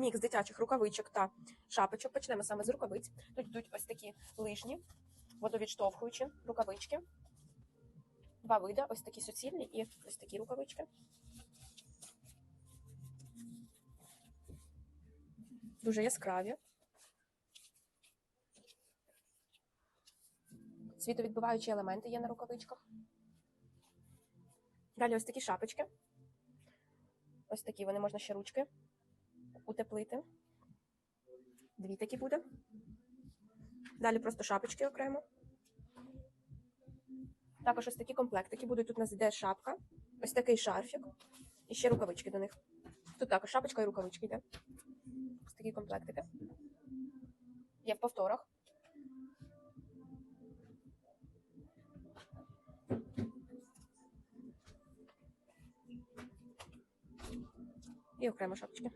мікс дитячих рукавичок та шапочок. Почнемо саме з рукавиць. Тут йдуть ось такі лижні, водовідштовхуючі рукавички. Два види: ось такі суцільні і ось такі рукавички. Дуже яскраві. Світовідбиваючі елементи є на рукавичках. Далі ось такі шапочки. Ось такі вони можна ще ручки утеплити. Дві такі буде. Далі просто шапочки окремо. Також ось такі комплектики будуть. Тут у нас йде шапка, ось такий шарфік і ще рукавички до них. Тут також шапочка і рукавички йде. Ось такі комплектики. Є в повторах. І окремо шапочки.